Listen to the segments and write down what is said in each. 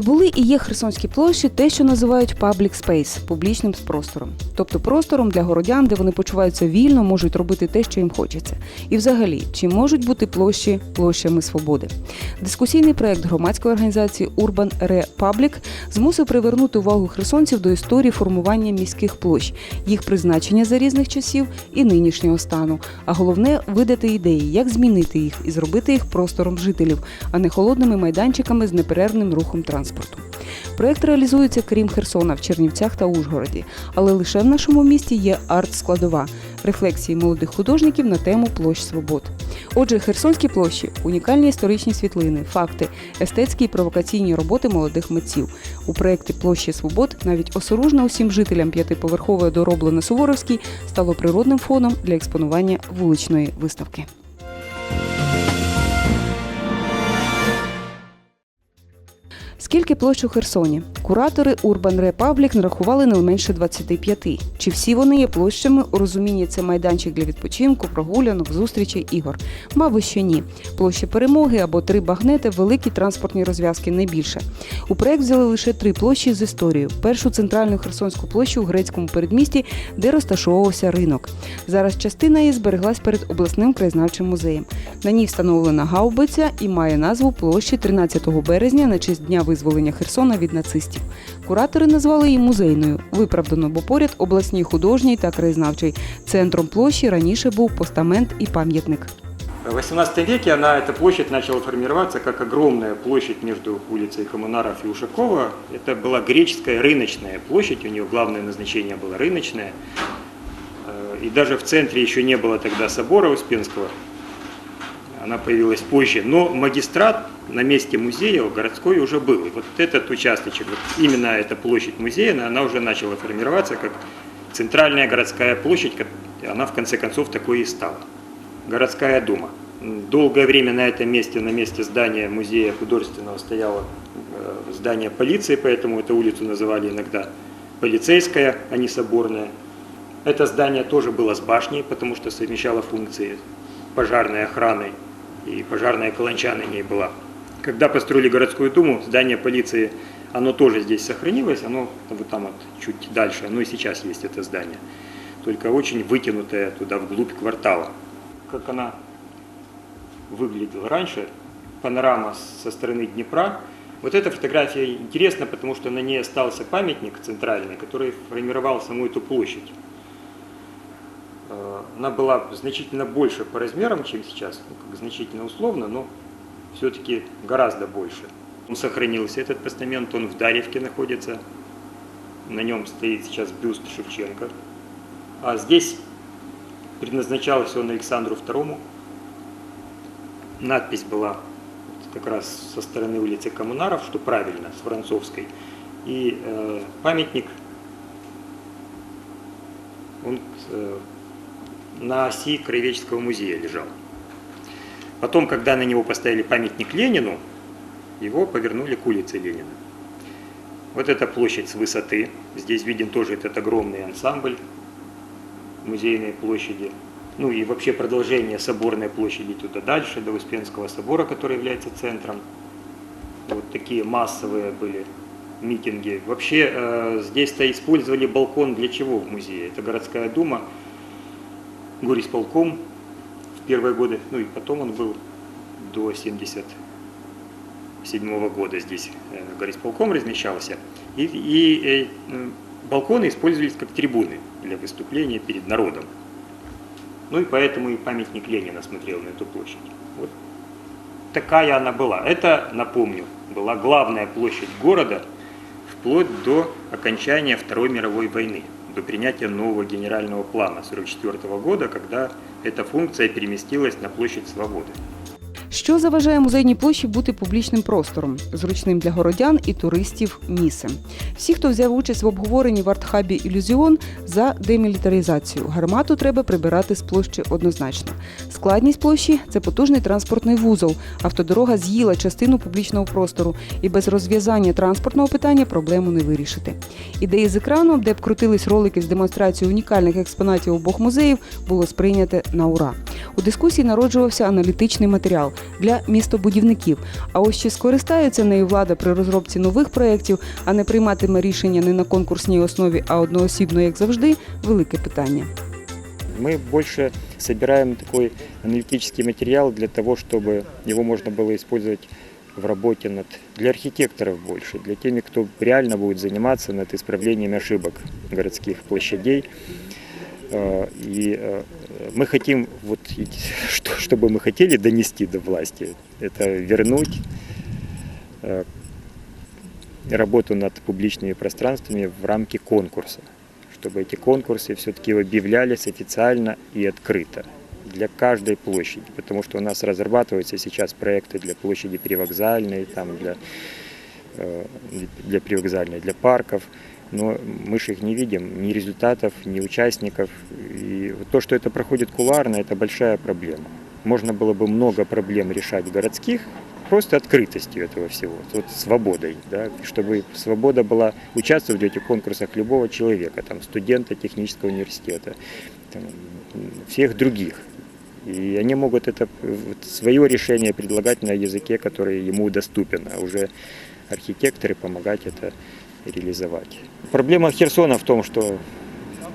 Чи були і є Херсонські площі те, що називають public space – публічним простором, тобто простором для городян, де вони почуваються вільно, можуть робити те, що їм хочеться. І взагалі, чи можуть бути площі площами свободи? Дискусійний проект громадської організації Urban Republic змусив привернути увагу херсонців до історії формування міських площ, їх призначення за різних часів і нинішнього стану. А головне видати ідеї, як змінити їх і зробити їх простором жителів, а не холодними майданчиками з неперервним рухом транспорту. Проект реалізується крім Херсона в Чернівцях та Ужгороді, але лише в нашому місті є арт-складова рефлексії молодих художників на тему площ свобод. Отже, Херсонські площі унікальні історичні світлини, факти, естетські і провокаційні роботи молодих митців. У проєкті Площі Свобод навіть осоружно усім жителям п'ятиповерхової доробло на Суворовській стало природним фоном для експонування вуличної виставки. Скільки площ у Херсоні? Куратори Urban Republic нарахували не менше 25. Чи всі вони є площами у розумінні це майданчик для відпочинку, прогулянок, зустрічей, ігор? Мабуть, що ні. Площа перемоги або три багнети великі транспортні розв'язки не більше. У проект взяли лише три площі з історією. Першу центральну Херсонську площу у грецькому передмісті, де розташовувався ринок. Зараз частина її збереглась перед обласним краєзнавчим музеєм. На ній встановлена гаубиця і має назву площі 13 березня на честь дня визволення Херсона від нацистів. Куратори назвали її музейною. Виправдано, бо поряд обласній художній та краєзнавчий. Центром площі раніше був постамент і пам'ятник. В XVIII веке она, эта площадь начала формироваться как огромная площадь между улицей Коммунаров и Ушакова. Это была греческая рыночная площадь, у нее главное назначение было рыночное. Э, И даже в центре еще не было тогда собора Успенского, Она появилась позже. Но магистрат на месте музея городской уже был. И вот этот участочек, вот именно эта площадь музея, она уже начала формироваться как центральная городская площадь, она в конце концов такой и стала. Городская дума. Долгое время на этом месте, на месте здания музея художественного стояло э, здание полиции, поэтому эту улицу называли иногда полицейская, а не соборная. Это здание тоже было с башней, потому что совмещало функции пожарной охраны и пожарная каланча на ней была. Когда построили городскую думу, здание полиции, оно тоже здесь сохранилось, оно вот там вот чуть дальше, оно и сейчас есть это здание, только очень вытянутое туда вглубь квартала. Как она выглядела раньше, панорама со стороны Днепра. Вот эта фотография интересна, потому что на ней остался памятник центральный, который формировал саму эту площадь. Э, Она была значительно больше по размерам, чем сейчас, ну, как значительно условно, но все-таки гораздо больше. Он сохранился, этот постамент, он в Дарьевке находится. На нем стоит сейчас бюст Шевченко. А здесь предназначался он Александру II. Надпись была как раз со стороны улицы Коммунаров, что правильно, с французской. И э, памятник, он э, на оси Краеведческого музея лежал. Потом, когда на него поставили памятник Ленину, его повернули к улице Ленина. Вот эта площадь с высоты. Здесь виден тоже этот огромный ансамбль музейной площади. Ну и вообще продолжение соборной площади туда дальше, до Успенского собора, который является центром. Вот такие массовые были митинги. Вообще э, здесь-то использовали балкон для чего в музее? Это городская дума, горисполком в первые годы, ну и потом он был до 77 года здесь э, горисполком размещался. И, и э, м, балконы использовались как трибуны для выступления перед народом. Ну и поэтому и памятник Ленина смотрел на эту площадь. Вот такая она была. Это, напомню, была главная площадь города вплоть до окончания Второй мировой войны, до принятия нового генерального плана 1944 года, когда эта функция переместилась на площадь Свободы. Що заважає музейній площі бути публічним простором, зручним для городян і туристів місцем? Всі, хто взяв участь в обговоренні в артхабі Ілюзіон за демілітаризацію, гармату треба прибирати з площі однозначно. Складність площі це потужний транспортний вузол. Автодорога з'їла частину публічного простору, і без розв'язання транспортного питання проблему не вирішити. Ідеї з екрану, де б крутились ролики з демонстрацією унікальних експонатів обох музеїв, було сприйняте на ура. У дискусії народжувався аналітичний матеріал, для містобудівників. А ось чи скористається нею влада при розробці нових проєктів, а не прийматиме рішення не на конкурсній основі, а одноосібно, як завжди, велике питання. Мы больше собираем такой аналитический материал для того, чтобы его можно было использовать в работе над, для архитекторов больше, для теми, кто реально будет заниматься над исправлением ошибок городских площадей. Э, И э, мы хотим, вот, что, что бы мы хотели донести до власти, это вернуть э, работу над публичными пространствами в рамки конкурса, чтобы эти конкурсы все-таки объявлялись официально и открыто для каждой площади, потому что у нас разрабатываются сейчас проекты для площади привокзальной, там для, э, для привокзальной, для парков, но мы же их не видим, ни результатов, ни участников. И то, что это проходит кулуарно, это большая проблема. Можно было бы много проблем решать городских, просто открытостью этого всего, вот свободой, да, чтобы свобода была участвовать в этих конкурсах любого человека, там, студента технического университета, там, всех других. И они могут это свое решение предлагать на языке, который ему доступен, а уже архитекторы помогать это реализовать. Проблема Херсона в том, что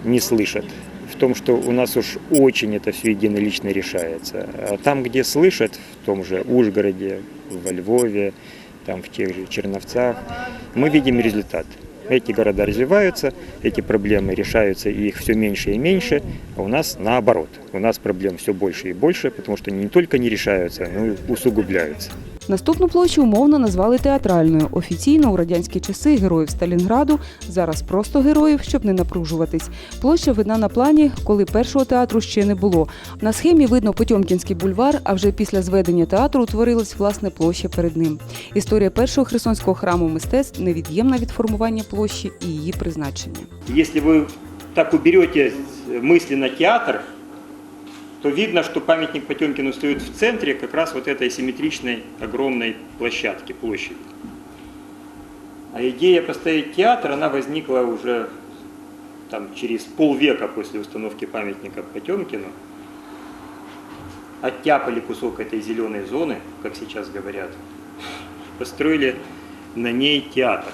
не слышат, в том, что у нас уж очень это все единолично решается. А там, где слышат, в том же Ужгороде, во Львове, там в тех же Черновцах, мы видим результат. Эти города развиваются, эти проблемы решаются, и их все меньше и меньше, а у нас наоборот. У нас проблем все больше и больше, потому что они не только не решаются, но и усугубляются. Наступну площу умовно назвали театральною. Офіційно у радянські часи героїв Сталінграду, зараз просто героїв, щоб не напружуватись. Площа видна на плані, коли першого театру ще не було. На схемі видно Потьомкінський бульвар, а вже після зведення театру утворилась власне площа перед ним. Історія першого херсонського храму мистецтв невід'ємна від формування площі і її призначення. Если вы так уберете мысленно театр, то видно, что памятник Потемкину стоит в центре как раз вот этой симметричной огромной площадки, площади. А идея поставить театр, она возникла уже там, через полвека после установки памятника Потемкину. Оттяпали кусок этой зеленой зоны, как сейчас говорят, построили на ней театр.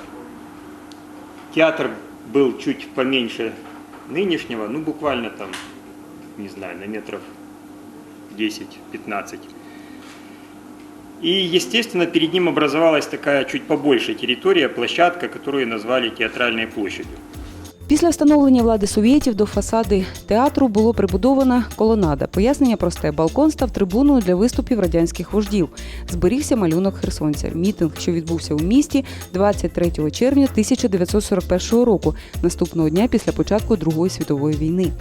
Театр был чуть поменьше нынешнего, ну буквально там, не знаю, на метров 10-15. И, естественно, перед ним образовалась такая чуть побольше территория, площадка, которую назвали театральной площадью. Після встановлення влади совєтів до фасади театру було прибудована колонада. Пояснення просте. Балкон став трибуною для виступів радянських вождів. Зберігся малюнок херсонця. Мітинг, що відбувся у місті 23 червня 1941 року, наступного дня після початку Другої світової війни.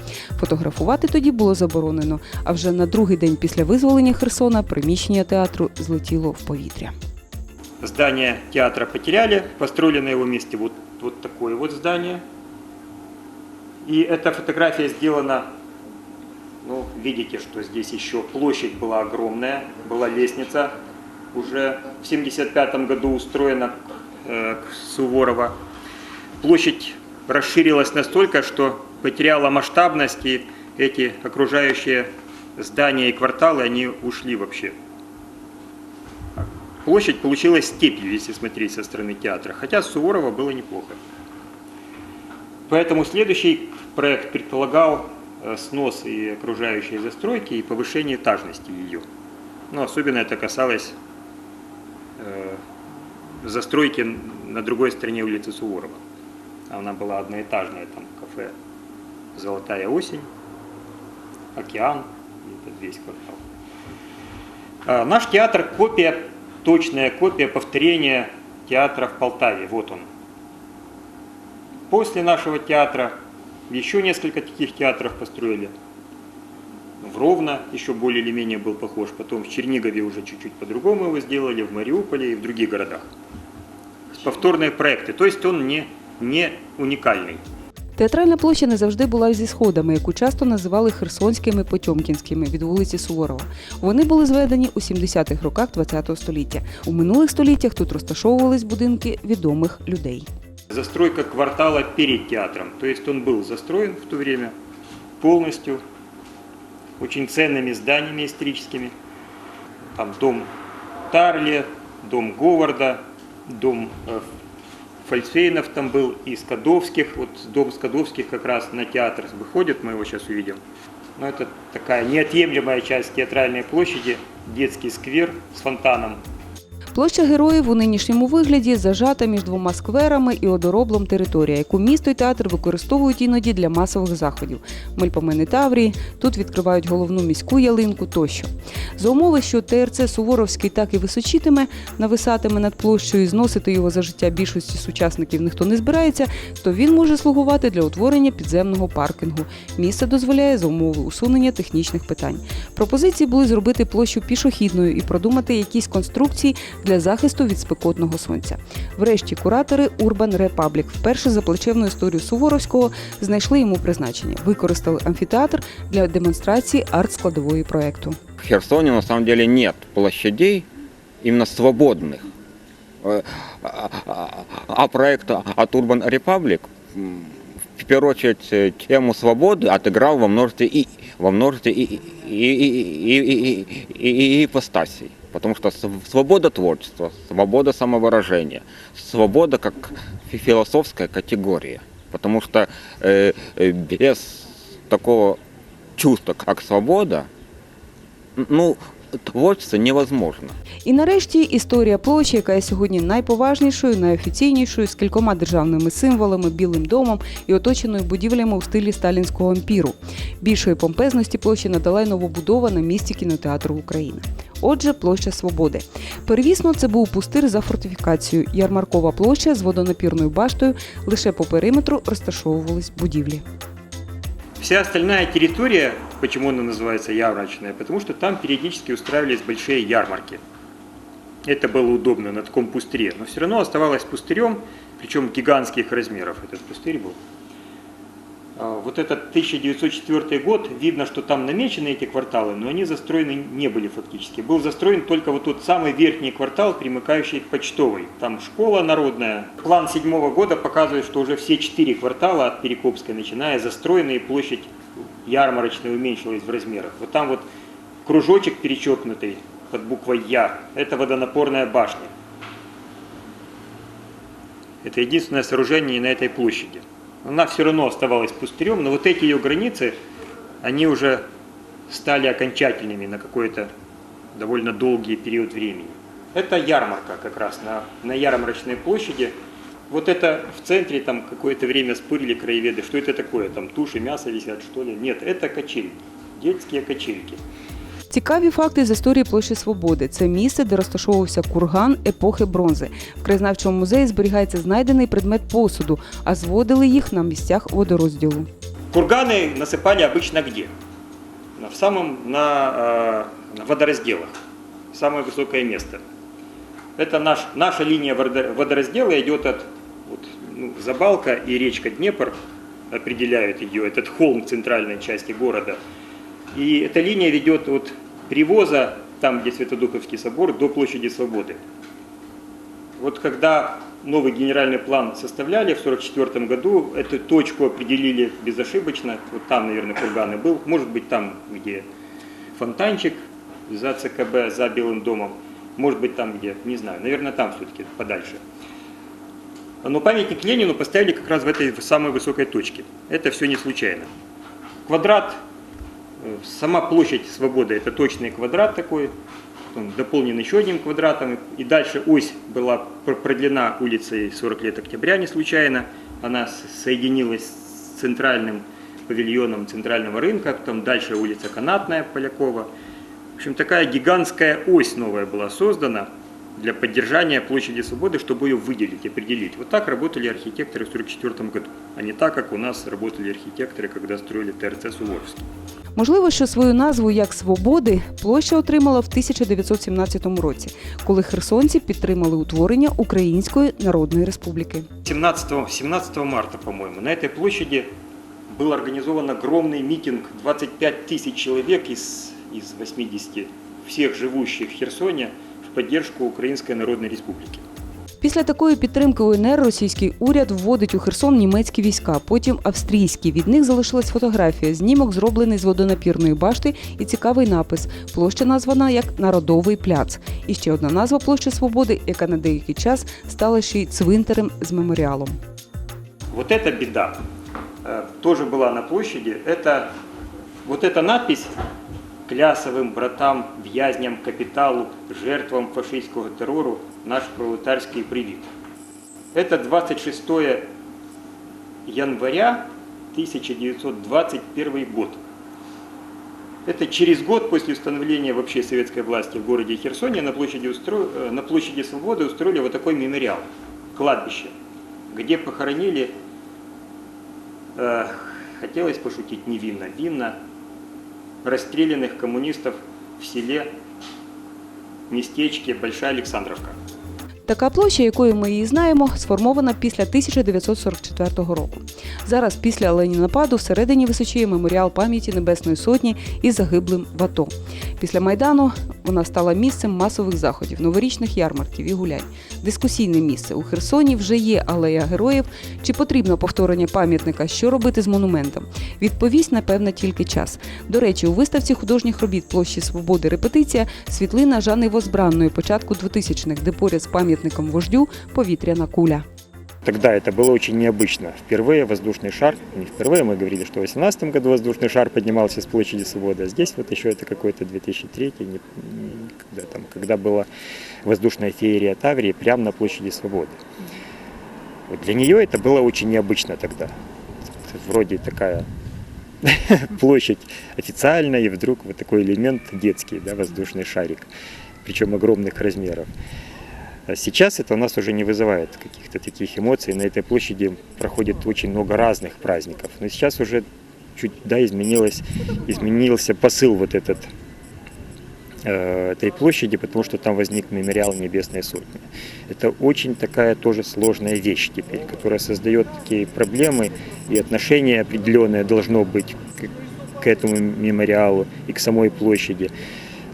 Фотографувати тоді було заборонено. А вже на другий день після визволення Херсона приміщення театру злетіло в повітря. Здание театра потеряли, построили на его месте вот, вот такое вот здание. И эта фотография сделана, ну, видите, что здесь еще площадь была огромная, была лестница, уже в 75 году устроена э, к Суворова. Площадь расширилась настолько, что потеряла масштабность, и эти окружающие здания и кварталы, они ушли вообще. Площадь получилась степью, если смотреть со стороны театра, хотя Суворова было неплохо. Поэтому следующий проект предполагал э, снос и окружающей застройки и повышение этажности ее. Но особенно это касалось э, застройки на другой стороне улицы Суворова. Она была одноэтажная, там кафе «Золотая осень», «Океан», и этот весь квартал. А, Наш театр – копия, точная копия повторения театра в Полтаве. Вот он. После нашего театра еще несколько таких театров построили. В Ровно еще более или менее был похож. Потом в Чернигове уже чуть-чуть по-другому его сделали, в Мариуполе и в других городах. Повторные проекты. То есть он не, не уникальный. Театральна площа не завжди була зі сходами, яку часто називали херсонськими потьомкінськими від вулиці Суворова. Вони були зведені у 70-х роках ХХ століття. У минулих століттях тут розташовувались будинки відомих людей. Застройка квартала перед театром. То есть он был застроен в то время полностью очень ценными зданиями историческими. Там дом Тарли, дом Говарда, дом э, Фольцвейнов там был, и Скадовских. Вот дом Скадовских как раз на театр выходит, мы его сейчас увидим. Но это такая неотъемлемая часть театральной площади, детский сквер с фонтаном. Площа героїв у нинішньому вигляді зажата між двома скверами і одороблом територія, яку місто і театр використовують іноді для масових заходів. Мельпомени Таврії, тут відкривають головну міську ялинку тощо. За умови, що ТРЦ Суворовський так і височитиме, нависатиме над площею і зносити його за життя більшості сучасників ніхто не збирається, то він може слугувати для утворення підземного паркінгу. Місце дозволяє за умови усунення технічних питань. Пропозиції були зробити площу пішохідною і продумати якісь конструкції для захисту від спекотного сонця. Врешті куратори Urban Republic вперше за плачевну історію Суворовського знайшли йому призначення. Використали амфітеатр для демонстрації арт-складової проекту. В Херсоне на самом деле нет площадей именно свободных. Э, а- а- А проект от Urban Republic м, в первую очередь э, тему свободы отыграл во множестве и во множестве и, и, и, и, и, и- и ипостасей. Потому что св- свобода творчества, свобода самовыражения, свобода как фи- философская категория. Потому что э, э, без такого чувства, как свобода, ну, творчество невозможно. І нарешті історія площі, яка є сьогодні найповажнішою, найофіційнішою, з кількома державними символами, білим домом і оточеною будівлями у стилі сталінського ампіру. Більшої помпезності площі надала й новобудова на місці кінотеатру України. Отже, площа Свободи. Первісно це був пустир за фортифікацією. Ярмаркова площа з водонапірною баштою. Лише по периметру розташовувались будівлі. Вся остальная территория, почему она называется ярмарочная, потому что там периодически устраивались большие ярмарки. Это было удобно на таком пустыре, но все равно оставалось пустырем, причем гигантских размеров этот пустырь был. А, Вот этот 1904 год, видно, что там намечены эти кварталы, но они застроены не были фактически. Был застроен только вот тот самый верхний квартал, примыкающий к почтовой. Там школа народная. План седьмого года показывает, что уже все четыре квартала от Перекопской начиная застроены, и площадь ярмарочная уменьшилась в размерах. Вот там вот кружочек перечеркнутый под буквой Я, это водонапорная башня. Это единственное сооружение на этой площади. Она все равно оставалась пустырем, но вот эти ее границы, они уже стали окончательными на какой-то довольно долгий период времени. Это ярмарка как раз на, на ярмарочной площади. Вот это в центре там какое-то время спорили краеведы, что это такое, там туши, мясо висят, что ли. Нет, это качели, детские качельки. Цікаві факти з історії площі Свободи. Це місце, де розташовувався курган епохи бронзи. В краєзнавчому музеї зберігається знайдений предмет посуду, а зводили їх на місцях водорозділу. Курганы насыпали обычно где? На- В самом, на, э, на водоразделах. Самое высокое место. Это наш, наша линия водо- водораздела идет от вот, ну, Забалка и речка Днепр определяют ее, этот холм в центральной части города. И эта линия ведет от привоза, там где Святодуховский собор, до площади Свободы. Вот когда новый генеральный план составляли в 1944 году, эту точку определили безошибочно. Вот там, наверное, курган и был. Может быть, там, где фонтанчик за ЦКБ, за Белым домом. Может быть, там, где, не знаю, наверное, там все-таки подальше. Но памятник Ленину поставили как раз в этой самой высокой точке. Это все не случайно. Квадрат, сама площадь свободы, это точный квадрат такой, он дополнен еще одним квадратом, и дальше ось была пр- продлена улицей 40 лет октября не случайно, она соединилась с центральным павильоном центрального рынка, потом дальше улица Канатная, Полякова. В общем, такая гигантская ось новая была создана для поддержания площади свободы, чтобы ее выделить, определить. Вот так работали архитекторы в 1944 году, а не так, как у нас работали архитекторы, когда строили ТРЦ Суворовский. Можливо, що свою назву як Свободи площа отримала в 1917 році, коли херсонці підтримали утворення Української Народної Республіки. 17, 17 марта, по-моему, на этой площади был организован огромный митинг, 25 тысяч человек из, из 80 всех живущих в Херсоне в поддержку Украинской Народной Республики. Після такої підтримки УНР російський уряд вводить у Херсон німецькі війська, потім австрійські. Від них залишилась фотографія. Знімок зроблений з водонапірної башти і цікавий напис. Площа названа як Народовий пляц. І ще одна назва площі Свободи, яка на деякий час стала ще й цвинтарем з меморіалом. Вот эта беда э, тоже была на площади. Это вот эта надпись клясовым братам, в'язням капиталу, жертвам фашистского террору наш пролетарский привет. Это 26 января 1921 год. Это через год после установления вообще советской власти в городе Херсоне на площади, устро... э, на площади Свободы устроили вот такой мемориал, кладбище, где похоронили, э, хотелось пошутить невинно, винно, расстрелянных коммунистов в селе, местечке Большая Александровка. Така площа, якою ми її знаємо, сформована після 1944 року. Зараз, після Ленінападу, всередині височіє меморіал пам'яті Небесної Сотні і загиблим в АТО. Після Майдану вона стала місцем масових заходів, новорічних ярмарків і гулянь. Дискусійне місце у Херсоні вже є алея героїв. Чи потрібно повторення пам'ятника? Що робити з монументом? Відповість, напевно, тільки час. До речі, у виставці художніх робіт площі Свободи репетиція світлина Жани Возбранної початку 2000-х, де поряд з пам'ятником вождю повітряна куля. Тогда это было очень необычно. Впервые воздушный шар, не впервые, мы говорили, что в 2018 году воздушный шар поднимался с площади Свободы, а здесь вот еще это какой-то 2003, не- не- когда, там, когда была воздушная феерия Таврии прямо на площади Свободы. Вот для нее это было очень необычно тогда. Вроде такая площадь официальная, и вдруг вот такой элемент детский, да, воздушный шарик, причем огромных размеров. А Сейчас это у нас уже не вызывает каких-то таких эмоций. На этой площади проходит очень много разных праздников. Но сейчас уже чуть да, изменилось, изменился посыл вот этот э, этой площади, потому что там возник мемориал Небесной Сотни. Это очень такая тоже сложная вещь теперь, которая создает такие проблемы, и отношение определенное должно быть к, к этому мемориалу и к самой площади.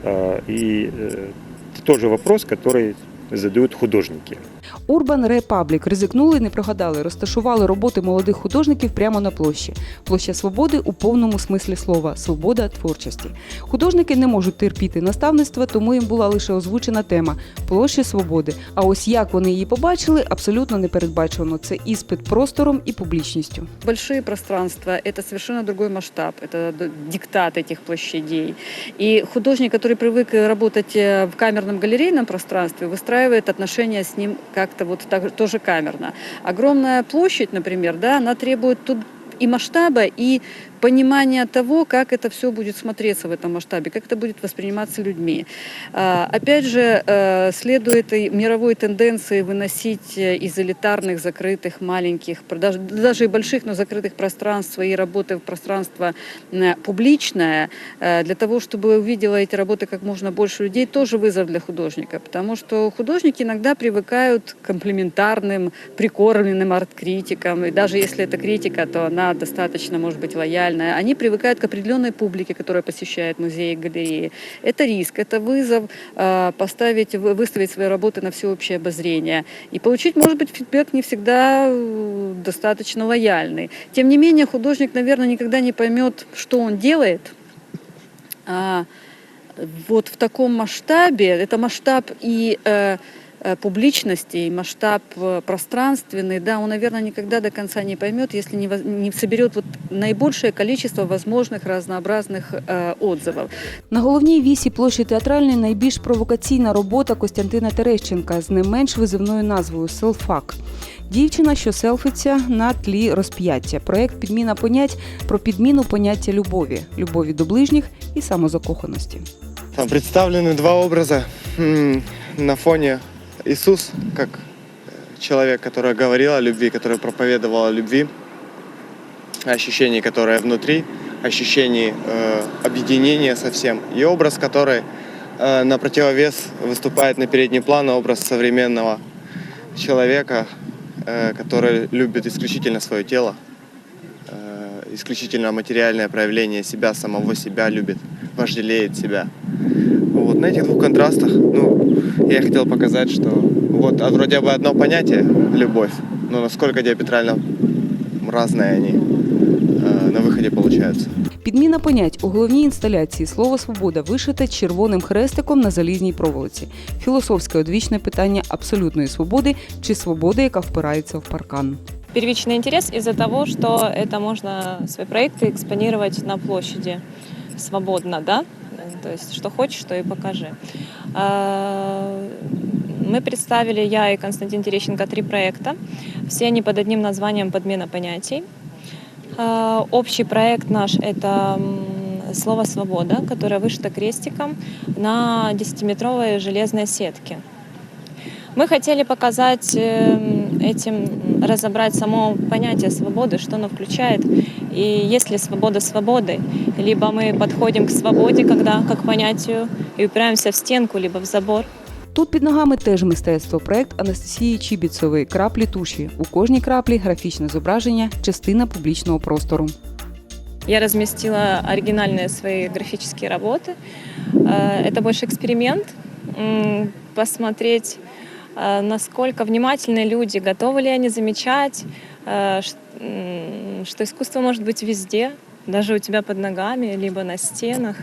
Э, И э, это тоже вопрос, который задают художники. Урбан Репаблік ризикнули, не прогадали, розташували роботи молодих художників прямо на площі. Площа свободи у повному смислі слова свобода творчості. Художники не можуть терпіти наставництва, тому їм була лише озвучена тема площі свободи. А ось як вони її побачили, абсолютно не передбачено. Це іспит простором і публічністю. Большие пространства – это совершенно другой масштаб, это д- диктат этих площадей. И художник, который привык работать э, в камерном галерейном пространстве, выстраивает отношения с ним как-то вот так, тоже камерно. Огромная площадь, например, да, она требует тут и масштаба, и понимания того, как это все будет смотреться в этом масштабе, как это будет восприниматься людьми. А, Опять же, э, следует мировой тенденции выносить э, из элитарных, закрытых, маленьких, даже, и больших, но закрытых пространств свои работы в пространство публичное, э, для того, чтобы увидела эти работы как можно больше людей, тоже вызов для художника, потому что художники иногда привыкают к комплементарным, прикормленным арт-критикам, и даже если это критика, то она достаточно, может быть, лояльная. Они привыкают к определенной публике, которая посещает музеи и галереи. Это риск, это вызов э, поставить, вы- выставить свои работы на всеобщее обозрение. И получить, может быть, фидбэк не всегда достаточно лояльный. Тем не менее, художник, наверное, никогда не поймет, что он делает, а, вот в таком масштабе, это масштаб и э, публичности, и масштаб э, пространственный, да, он, наверное, никогда до конца не поймет, если не, воз- не соберет вот наибольшее количество возможных разнообразных э, отзывов. На головній вісі площі театральної найбільш провокаційна робота Костянтина Терещенка з не менш визивною назвою Селфак. Дівчина, що селфиться на тлі розп'яття. Проект підміна понять про підміну поняття любові, любові до ближніх і самозакоханості. Там представлены два образа м, на фоне Иисус, как э, человек, который говорил о любви, который проповедовал о любви, ощущение, которое внутри, ощущение э, объединения со всем, и образ, который э, на противовес выступает на передний план, образ современного человека, э, который любит исключительно свое тело, исключительно материальное проявление себя, самого себя любит, вожделеет себя. Вот на этих двух контрастах, ну, я хотел показать, что вот а вроде бы одно понятие – любовь, но насколько диаметрально разные они э, на выходе получаются. Підміна понять у головній інсталяції слово свобода вишите червоним хрестиком на залізній проволоці. Філософське одвічне питання абсолютної свободи чи свободи, яка впирається в паркан. Первичный интерес из-за того, что это можно свои проекты экспонировать на площади свободно, да? То есть что хочешь, то и покажи. А, Мы представили, я и Константин Терещенко, три проекта. Все они под одним названием «Подмена понятий». А, Общий проект наш – это слово «свобода», которое вышито крестиком на 10-метровой железной сетке. Мы хотели показать э, этим, разобрать само понятие свободы, что оно включает. И есть ли свобода свободы, либо мы подходим к свободе, когда как к понятию, и упираемся в стенку, либо в забор. Тут під ногами теж мистецтво. Проект Анастасії Чібіцової Краплі туші. У кожній краплі графічне зображення, частина публічного простору. Я разместила оригинальные свои графические работы. Э, Это больше эксперимент, м, посмотреть, э, насколько внимательны люди, готовы ли они замечать, э, ш- м, что искусство может быть везде, даже у тебя под ногами, либо на стенах.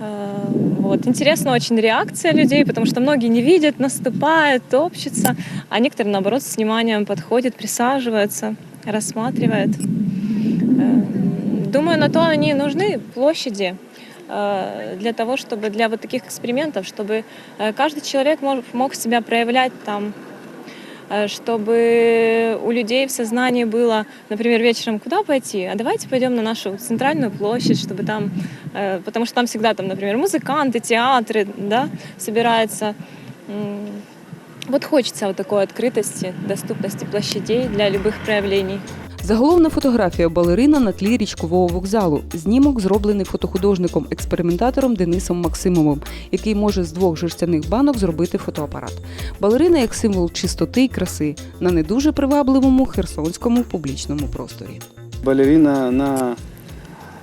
Э, Вот. Интересна очень реакция людей, потому что многие не видят, наступают, топчутся, а некоторые, наоборот, с вниманием подходят, присаживаются, рассматривают. Э, Думаю, на то они нужны площади э, для того, чтобы для вот таких экспериментов, чтобы э, каждый человек мог, мог себя проявлять там, э, чтобы у людей в сознании было, например, вечером куда пойти, а давайте пойдем на нашу центральную площадь, чтобы там, э, потому что там всегда там, например, музыканты, театры, да, собираются. М, Вот хочется вот такой открытости, доступности площадей для любых проявлений. Заголовна фотографія балерина на тлі річкового вокзалу. Знімок зроблений фотохудожником-експериментатором Денисом Максимовим, який може з двох жерстяних банок зробити фотоапарат. Балерина як символ чистоти й краси на не дуже привабливому херсонському публічному просторі. Балерина, она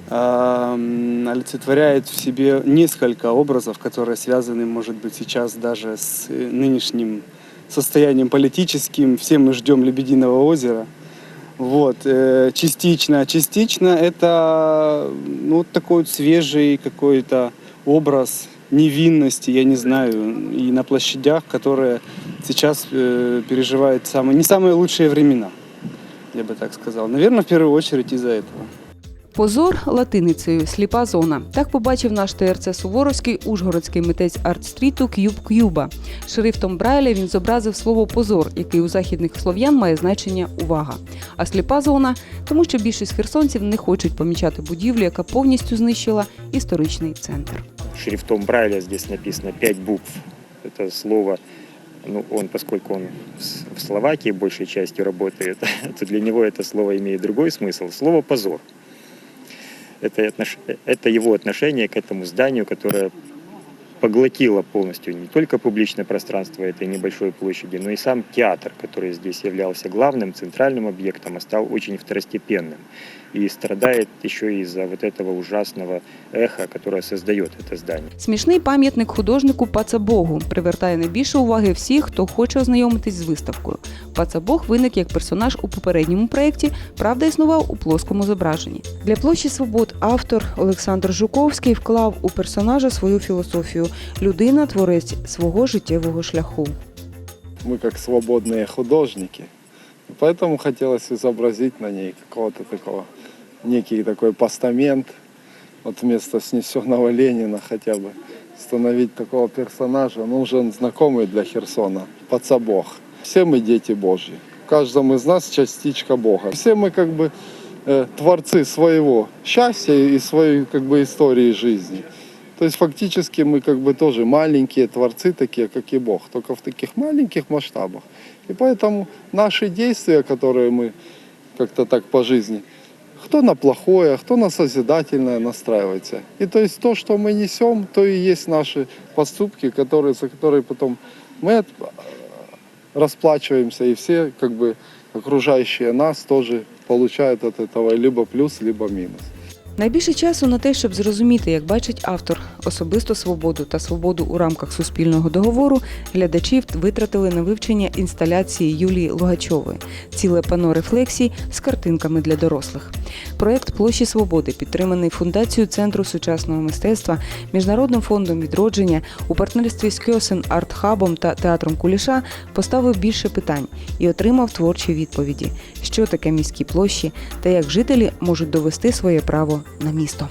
эм, олицетворяет в себе несколько образов, которые связаны, может быть, сейчас даже с э, нынешним состоянием политическим. Все мы ждем Лебединого озера. Вот, э, частично, частично это ну, вот такой вот свежий какой-то образ невинности, я не знаю, и на площадях, которые сейчас э, переживают самые, не самые лучшие времена я бы так сказал. Наверное, в первую очередь из-за этого. Позор латиницею сліпа зона. Так побачив наш ТРЦ Суворовський ужгородський митець арт-стріту К'юб К'юба. Шрифтом Брайля він зобразив слово позор, який у західних слов'ян має значення увага. А сліпа зона, тому що більшість херсонців не хочуть помічати будівлю, яка повністю знищила історичний центр. Шрифтом Брайля здесь написано 5 букв. Это слово, ну, он, поскольку он с- в Словакии большей частью работает, то для него это слово имеет другой смысл. Слово «позор». Это, отнош- это его отношение к этому зданию, которое поглотило полностью не только публичное пространство этой небольшой площади, но и сам театр, который здесь являлся главным, центральным объектом, а стал очень второстепенным. И страдает еще из-за вот этого ужасного эха, которое создает это здание. Смішний пам'ятник художнику Пацабогу привертає найбільше уваги всіх, хто хоче ознайомитись з виставкою. Пацабог виник як персонаж у попередньому проєкті, правда, існував у плоскому зображенні. Для площі свобод автор Олександр Жуковський вклав у персонажа свою філософію людина творець свого життєвого шляху. мы как свободные художники. И Поэтому хотелось изобразить на ней какого-то такого, Некий такой постамент, вот вместо снесенного Ленина хотя бы, установить такого персонажа, ну уже он знакомый для Херсона, Пацабог. Все мы дети Божьи, в каждом из нас частичка Бога. Все мы как бы э, творцы своего счастья и своей как бы истории жизни. То есть фактически мы как бы тоже маленькие творцы, такие как и Бог, только в таких маленьких масштабах. И поэтому наши действия, которые мы как-то так по жизни, кто на плохое, а кто на созидательное настраивается. И то есть то, что мы несем, то и есть наши поступки, которые, за которые потом мы от- расплачиваемся, и все как бы окружающие нас тоже получают от этого либо плюс, либо минус. Найбільше часу на те, щоб зрозуміти, як бачить автор особисту свободу та свободу у рамках суспільного договору, глядачів витратили на вивчення інсталяції Юлії Логачової, ціле пано рефлексій з картинками для дорослих. Проект Площі Свободи, підтриманий фундацією Центру сучасного мистецтва, Міжнародним фондом відродження у партнерстві з Кьосен Арт Хабом та театром Куліша, поставив більше питань і отримав творчі відповіді, що таке міські площі та як жителі можуть довести своє право на місто.